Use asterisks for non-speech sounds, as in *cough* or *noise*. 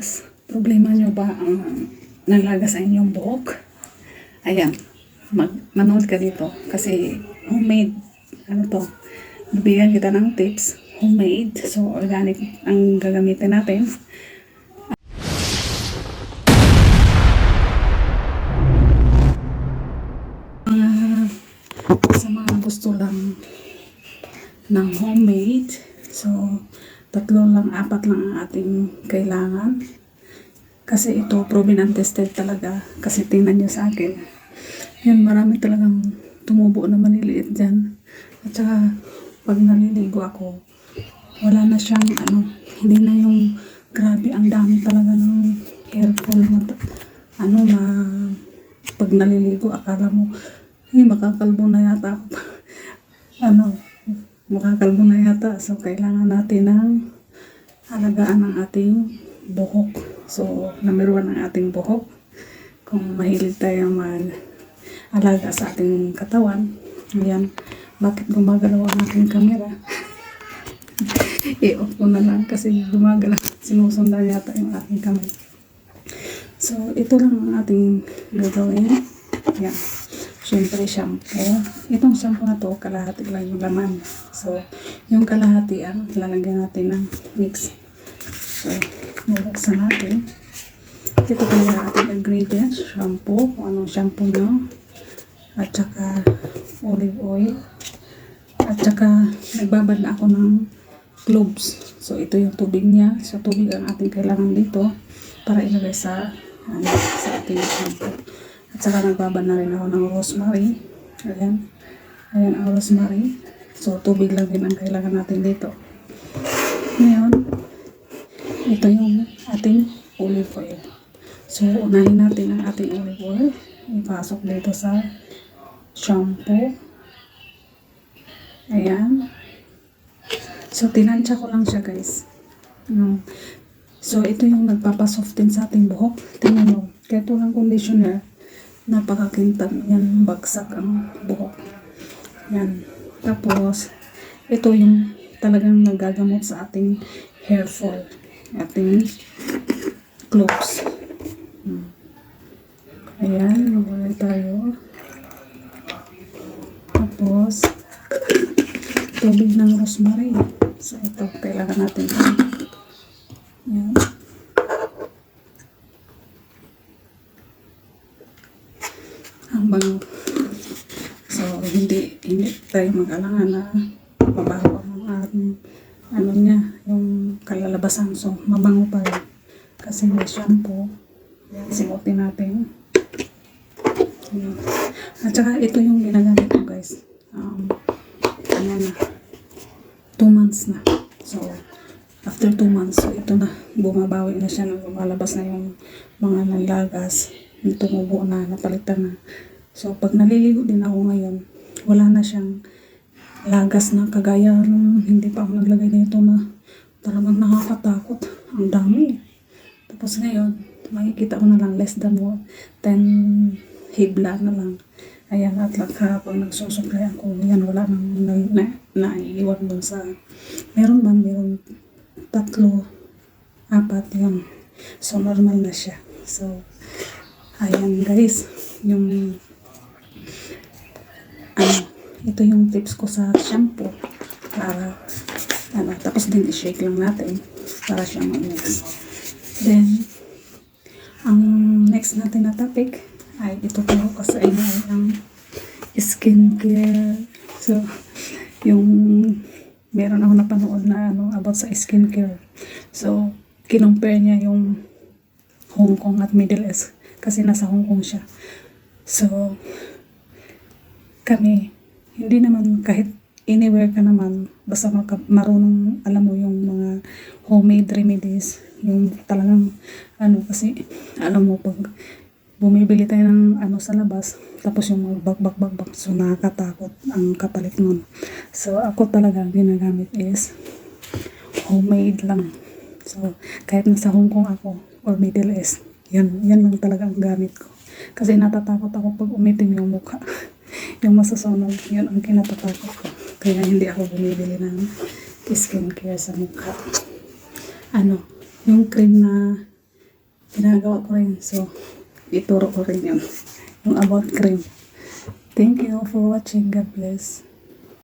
nalagas? Problema nyo ba ang nalagas sa inyong buhok? Ayan, mag manood ka dito kasi homemade, ano to, bibigyan kita ng tips, homemade, so organic ang gagamitin natin. Mga sa mga gusto lang ng homemade, so tatlo lang, apat lang ang ating kailangan. Kasi ito, proven and tested talaga. Kasi tingnan nyo sa akin. Yan, marami talagang tumubo na maliliit dyan. At saka, pag naliligo ako, wala na siyang, ano, hindi na yung grabe, ang dami talaga ng hair fall. Mat- ano, na, pag naliligo, akala mo, ay, makakalbo na yata ako. *laughs* ano, makakalbo na yata. So, kailangan natin ng alagaan ng ating buhok. So, number one ang ating buhok. Kung mahilig tayo mag alaga sa ating katawan. Ayan. Bakit gumagalaw ang ating camera? *laughs* I-off ko na lang kasi gumagalaw. Sinusundan yata yung ating camera. So, ito lang ang ating gagawin. Ayan. Siyempre, shampoo. Itong shampoo na to, kalahati lang yung laman. So, yung kalahati ang lalagyan natin ng mix. So, bubuksan natin. Ito po yung ating ingredients. Shampoo, kung anong shampoo nyo. At saka olive oil. At saka nagbabad na ako ng cloves. So, ito yung tubig niya. So, tubig ang ating kailangan dito para ilagay sa, ano, sa ating shampoo. At saka nagbabad na rin ako ng rosemary. Ayan. Ayan ang rosemary. So, tubig lang din ang kailangan natin dito. Ngayon, ito yung ating olive oil. So, unahin natin ang ating olive oil. Ipasok dito sa shampoo. Ayan. So, tinansya ko lang siya, guys. No. So, ito yung nagpapasoften sa ating buhok. Tingnan mo. Kaya ito lang conditioner. Napakakintab. Yan, bagsak ang buhok. Yan. Tapos, ito yung talagang nagagamot sa ating hair fall. Ating cloves. Hmm. Ayan, magulay tayo. Tapos, tubig ng rosemary. So, ito, kailangan natin. Ayan. Ang bango. So, hindi, hindi tayo mag-alangan na mabaho ang ating ano niya, yung kalalabasan. So, mabango pa rin. Kasi may shampoo. Yan, simutin natin. Ayan. At saka, ito yung ginagamit ko, guys. Um, ano na. Two months na. So, after two months, so ito na. Bumabawi na siya. Lumalabas na yung mga nanlagas. Yung tumubo na, napalitan na. So, pag naliligo din ako ngayon, wala na siyang lagas na kagaya nung hindi pa ako naglagay nito na talagang nakakatakot. Ang dami. Tapos ngayon, makikita ko na lang less than what, 10 hibla na lang. Ayan, at lang kapag nagsusupply ako, yan, wala nang na, na, naiiwan dun sa, meron ba, meron tatlo, apat, yan. So, normal na siya. So, ayan guys, yung, *clears throat* ito yung tips ko sa shampoo para ano, tapos din i-shake lang natin para siya mag-mix. Then, ang next natin na topic ay ito po kasi ay ang skincare. So, yung meron ako napanood na ano about sa skincare. So, kinumpare niya yung Hong Kong at Middle East kasi nasa Hong Kong siya. So, kami, hindi naman kahit anywhere ka naman, basta maka, marunong alam mo yung mga homemade remedies, yung talagang ano kasi, alam mo pag bumibili tayo ng ano sa labas, tapos yung mga bak bak bak bak, so nakakatakot ang kapalit nun. So ako talaga ginagamit is homemade lang. So kahit nasa Hong Kong ako or Middle East, yan, yan lang talaga ang gamit ko. Kasi natatakot ako pag umitim yung mukha. *laughs* masusunog, yun ang kinatatakot ko. Kaya hindi ako bumibili ng skincare sa mukha. Ano, yung cream na ginagawa ko rin. So, ituro ko rin yun. Yung about cream. Thank you for watching. God bless.